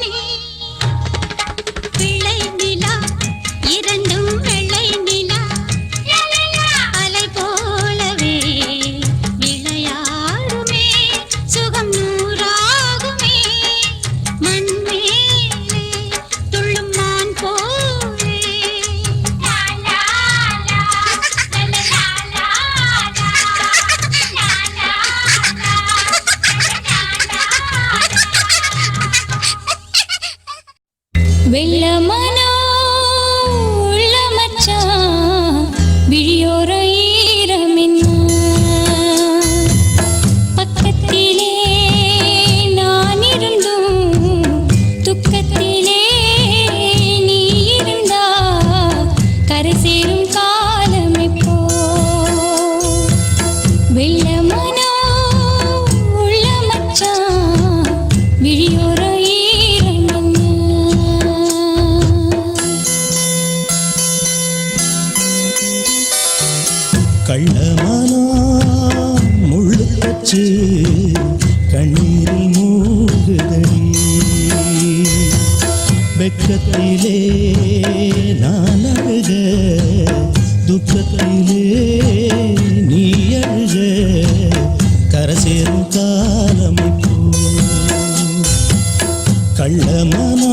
你。വെള്ളമന கள்ளமானா முள்ளு வச்சு கண்ணீரில் மூகுதடி வெக்கத்திலே நான் அழுக துக்கத்திலே நீ அழுக கரசேரும் காலம் இப்போ கள்ளமானா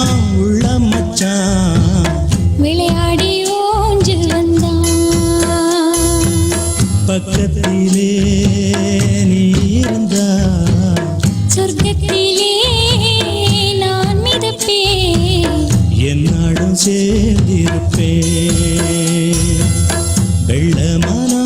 வந்தான் உள்ள மச்சான். விளையாடி ஓஞ்சு வந்தான். பக்கத்திலே நீ இருந்தா சொர்க்கத்திலே நான் மிதப்பே என்னாடும் சேர்ந்திருப்பே வெள்ளமானா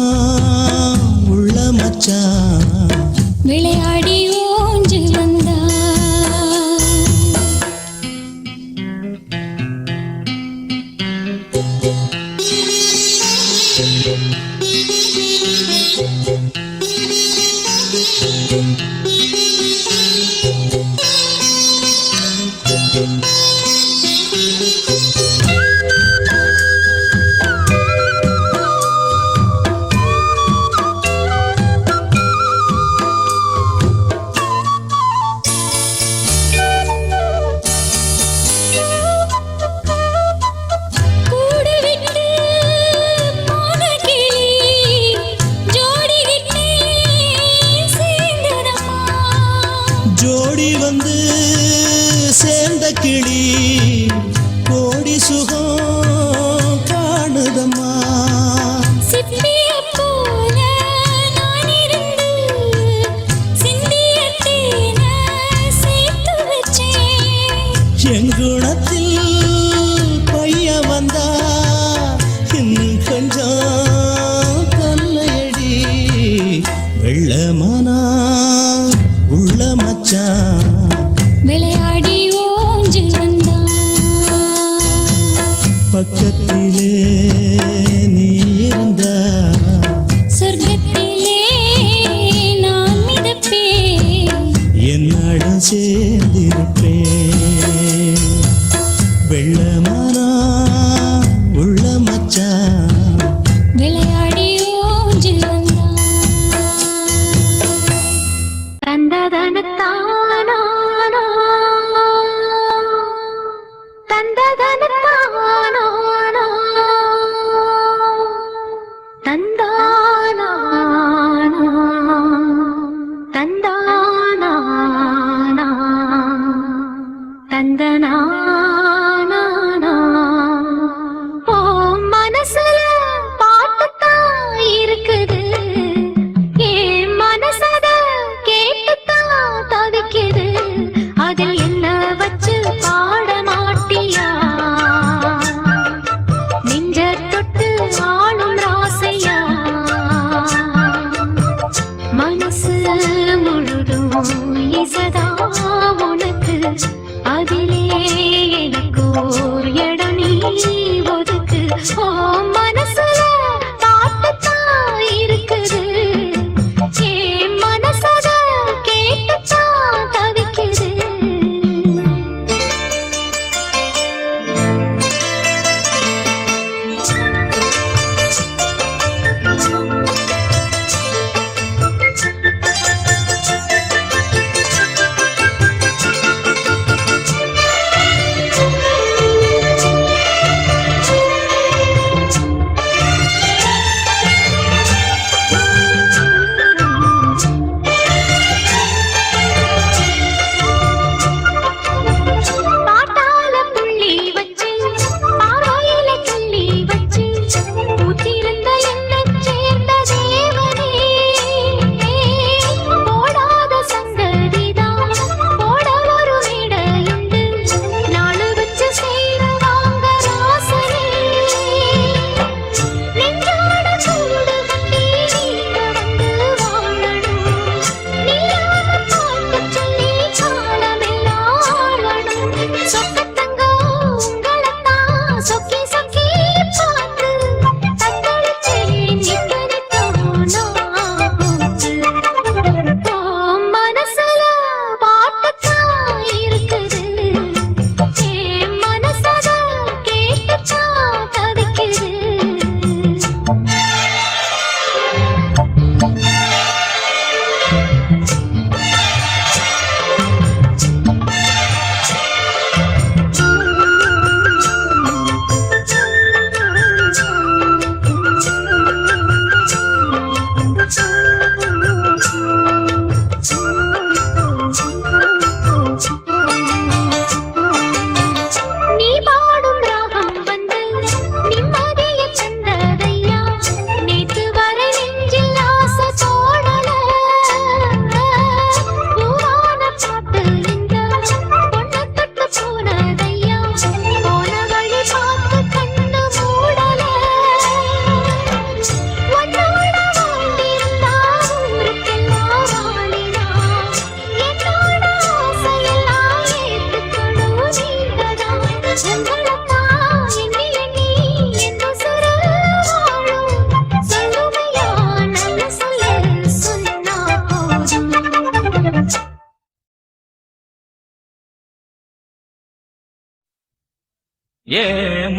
ஏ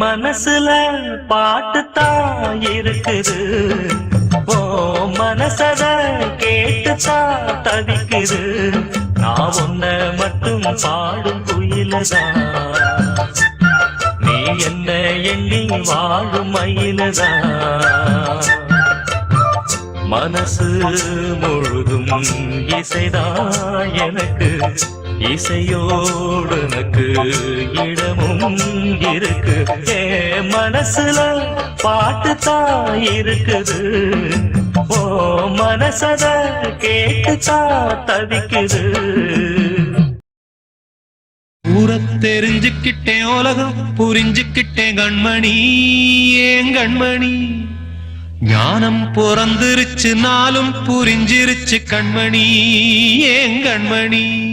மனசுல பாட்டுத்தான் இருக்குது. ஓ மனசத கேட்டுத்தான் தவிக்குது. நான் உன்ன மட்டும் பாடும் குயிலதான் நீ என்ன எண்ணி வாழும் மயிலதான் மனசு முழுதும் இசைதான் எனக்கு. இசையோடு எனக்கு இடமும் இருக்கு. ஏ மனசுல பாட்டு தான் இருக்குது. ஓ மனசத கேட்டு தவிக்குது. ஊர தெரிஞ்சுக்கிட்டேன் உலகம் புரிஞ்சுக்கிட்டேன் கண்மணி ஏன் கண்மணி? ஞானம் பிறந்திருச்சு நாளும் புரிஞ்சிருச்சு கண்மணி ஏன் கண்மணி?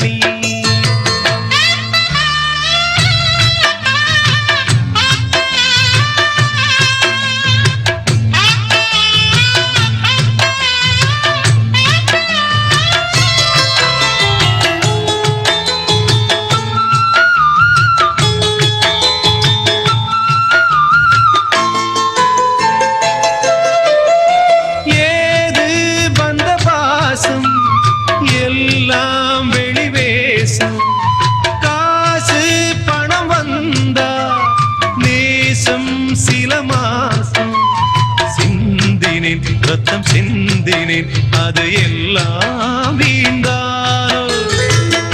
எல்லாம் வெளிவேசம் காசு பணம் வந்தா நேசம் சில மாசம். சிந்தினேன் ரத்தம் சிந்தினேன் அது எல்லாம் வீந்தாரோ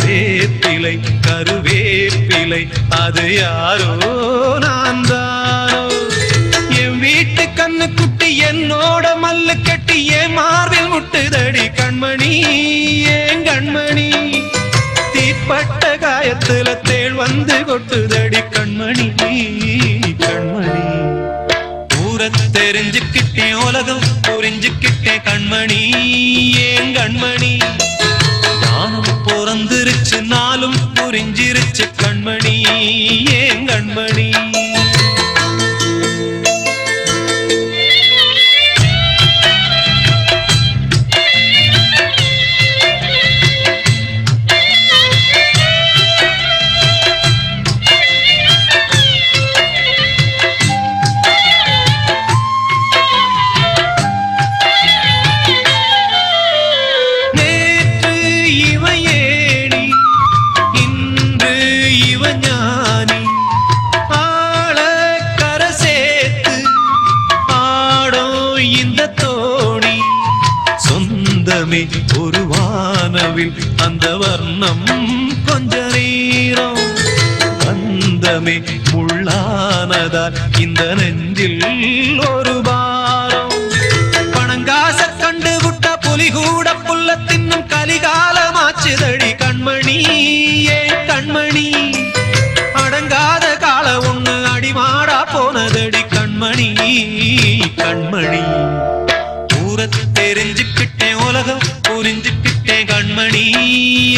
வேப்பிலை கருவேப்பிலை அது யாரோ நான் தான் என்னோட மல்லு கட்டி என் மார்பில் முட்டுதடி கண்மணி ஏன் கண்மணி. தீப்பட்ட காயத்துல தேள் வந்து கொட்டுதடி கண்மணி கண்மணி. ஊர தெரிஞ்சுக்கிட்டேன் உலகம் புரிஞ்சுக்கிட்டேன் கண்மணி ஏன் கண்மணி. ஞானம் பிறந்திருச்சு நாளும் புரிஞ்சிருச்சு கண்மணி. இந்த நெஞ்சில் ஒரு பாரம். பணங்காச கண்டு விட்ட புலி கூட புல்ல தின்னும் கலிகாலமாச்சுதடி கண்மணி ஏன் கண்மணி. அடங்காத கால ஒண்ணு அடிமாடா போனதடி கண்மணி கண்மணி. தூரத்து தெரிஞ்சுக்கிட்டேன் உலகம் புரிஞ்சுக்கிட்டேன் கண்மணி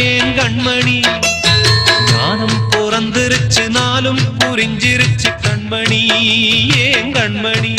ஏன் கண்மணி? ஞானம் பிறந்திருச்சு நாளும் புரிஞ்சிருச்சு கண்மணி ஏன் கண்மணி?